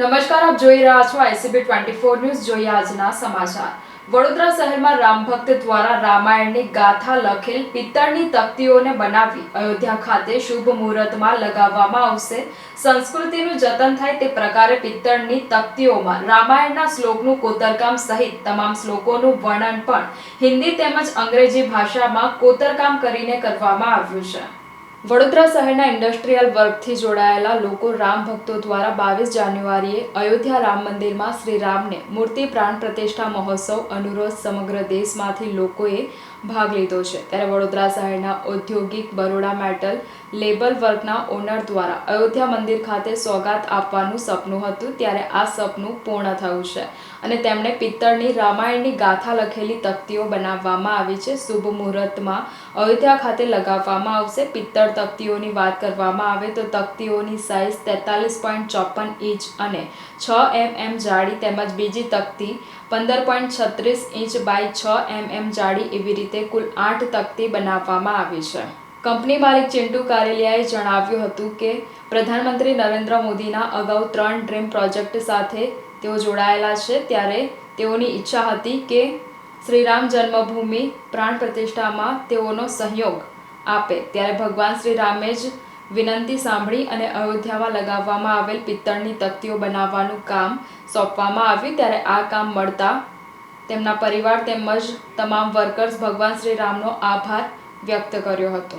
નમસ્કાર, આપ જોઈ રહ્યા છો આઈસીબી ટ્વેન્ટી ફોર ન્યૂઝ. જોઈએ આજના સમાચાર. વડોદરા શહેરમાં રામ ભક્ત દ્વારા રામાયણની ગાથા લખેલ પિત્તળની તકતીઓને બનાવી અયોધ્યા ખાતે શુભ મુહૂર્તમાં લગાવવામાં આવશે. સંસ્કૃતિનું જતન થાય તે પ્રકારે પિત્તળની તકતીઓમાં રામાયણના શ્લોકનું કોતરકામ સહિત તમામ શ્લોકોનું વર્ણન પણ હિન્દી તેમજ અંગ્રેજી ભાષામાં કોતરકામ કરીને કરવામાં આવ્યું છે. વડોદરા શહેરના ઇન્ડસ્ટ્રીયલ વર્કથી જોડાયેલા લોકો રામ ભક્તો દ્વારા બાવીસ જાન્યુઆરીએ અયોધ્યા રામ મંદિરમાં શ્રી રામને મૂર્તિ પ્રાણ પ્રતિષ્ઠા મહોત્સવ અનુરોધ સમગ્ર દેશમાંથી લોકોએ ભાગ લીધો છે. ત્યારે વડોદરા શહેરના ઔદ્યોગિક બરોડા મેટલ લેબર વર્કના ઓનર દ્વારા અયોધ્યા મંદિર ખાતે સોગાત આપવાનું સપનું હતું. ત્યારે આ સપનું પૂર્ણ થયું છે અને તેમણે પિત્તળની રામાયણની ગાથા લખેલી તકતીઓ બનાવવામાં આવી છે. શુભ મુહૂર્તમાં અયોધ્યા ખાતે લગાવવામાં આવશે પિત્તળ તકતીઓની વાત કરવામાં આવે તો તકતીઓની સાઇઝ તેતાલીસ પોઈન્ટ ચોપન ઇંચ અને છ એમએમ જાડી તેમજ બીજી તકતી પંદર પોઈન્ટ છત્રીસ ઇંચ બાય છ એમએમ જાડી એવી રીતે કુલ આઠ તકતી બનાવવામાં આવી છે. કંપની માલિક ચિંટુ કારેલિયાએ જણાવ્યું હતું કે, પ્રધાનમંત્રી નરેન્દ્ર મોદીના અગાઉ ત્રણ ડ્રીમ પ્રોજેક્ટ સાથે તેઓ જોડાયેલા છે. ત્યારે તેઓની ઈચ્છા હતી કે શ્રીરામ જન્મભૂમિ પ્રાણ પ્રતિષ્ઠામાં તેઓનો સહયોગ આપે. ત્યારે ભગવાન શ્રી રામે જ વિનંતી સાંભળી અને અયોધ્યામાં લગાવવામાં આવેલ પિત્તળની તકતીઓ બનાવવાનું કામ સોંપવામાં આવ્યું. ત્યારે આ કામ મળતા તેમના પરિવાર તેમજ તમામ વર્કર્સ ભગવાન શ્રી રામનો આભાર વ્યક્ત કર્યો હતો.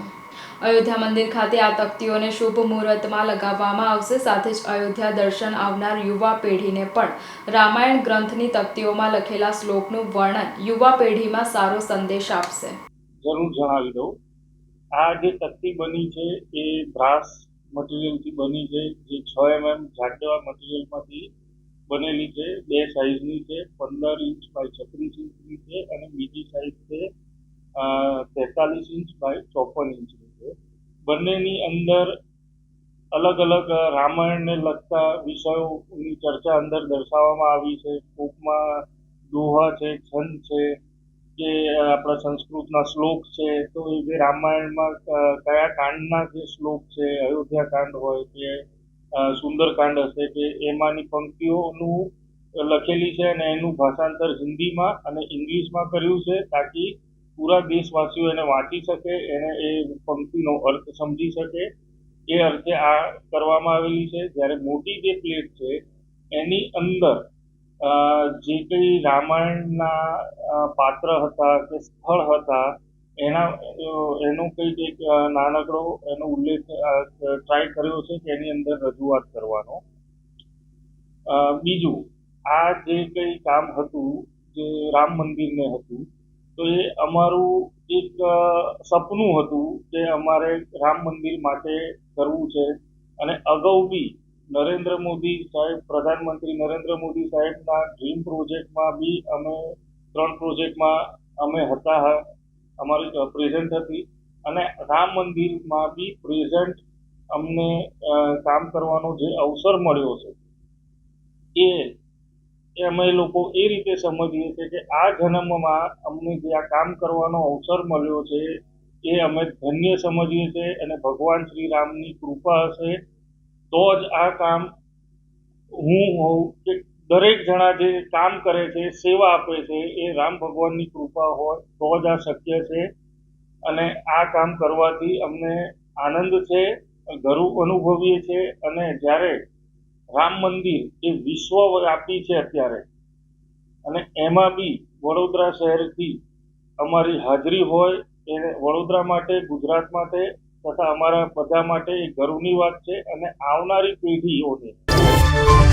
અયોધ્યા મંદિર ખાતે આ તકતીઓને શુભ મુહૂર્તમાં લગાવવામાં આવશે. સાથે જ અયોધ્યા દર્શન આવનાર યુવા પેઢીને પણ રામાયણ ગ્રંથની તકતીઓમાં લખેલા શ્લોકનું વર્ણન યુવા પેઢીમાં સારો સંદેશ આપશે. જરૂર જણાવી દઉં. આ જે તકતી બની છે એ બ્રાસ મટીરિયલથી બની છે, જે છ એમએમ જાડવા મટીરિયલમાંથી બનેલી છે. બે સાઇઝની છે, પંદર ઇંચ બાય છત્રીસ ઇંચની છે અને બીજી સાઇઝ છે તેતાલીસ ઇંચ બાય ચોપન ઇંચની છે. બંનેની અંદર અલગ અલગ રામાયણને લગતા વિષયોની ચર્ચા અંદર દર્શાવવામાં આવી છે. કોકમાં દોહા છે, છંદ છે કે આપણા સંસ્કૃતના શ્લોક છે, તો એ જે રામાયણમાં કયા કાંડના જે શ્લોક છે, અયોધ્યા કાંડ હોય કે સુંદરકાંડ હશે કે, એમાંની પંક્તિઓનું લખેલી છે અને એનું ભાષાંતર હિન્દીમાં અને ઇંગ્લિશમાં કર્યું છે તાકી પૂરા દેશવાસીઓ એને વાંચી શકે, એને એ પંક્તિનો અર્થ સમજી શકે. એ અર્થે આ કરવામાં આવેલી છે. જ્યારે મોટી જે પ્લેટ છે, એની અંદર જે કંઈ રામાયણના પાત્ર હતા કે સ્થળ હતા, એના એનું કંઈક એક નાનકડો એનો ઉલ્લેખ ટ્રાય કર્યો છે કે એની અંદર રજૂઆત કરવાનો. બીજું, આ જે કંઈ કામ હતું, જે રામ મંદિરને હતું, તો એ અમારું એક સપનું હતું કે અમારે રામ મંદિર માટે કરવું છે અને અગાઉ બી નરેન્દ્ર મોદી સાહેબ, પ્રધાનમંત્રી નરેન્દ્ર મોદી સાહેબના ડ્રીમ પ્રોજેક્ટમાં બી અમે ત્રણ પ્રોજેક્ટમાં અમે હતા અમારી પ્રેઝન્ટ હતી. અને રામ મંદિરમાં બી પ્રેઝન્ટ અમને કામ કરવાનો જે અવસર મળ્યો છે એ અમે લોકો એ રીતે સમજીએ છીએ કે આ જન્મમાં અમને જે આ કામ કરવાનો અવસર મળ્યો છે, એ અમે ધન્ય સમજીએ છીએ અને ભગવાન શ્રી રામની કૃપા હશે તો જ આ કામ હું હોઉં કે દરેક જણા જે કામ કરે છે, સેવા આપે છે, એ રામ ભગવાનની કૃપા હોય, તો જ આ શક્ય છે. અને આ કામ કરવાથી અમને આનંદ છે ગર્વ અનુભવીએ છીએ અને જ્યારે રામ મંદિર એ વિશ્વવ્યાપી છે અત્યારે, અને એમાં બી વડોદરા શહેરથી અમારી હાજરી હોય એને વડોદરા માટે, ગુજરાત માટે તથા અમારા બધા માટે ગર્વની વાત છે અને આવનારી પેઢીઓને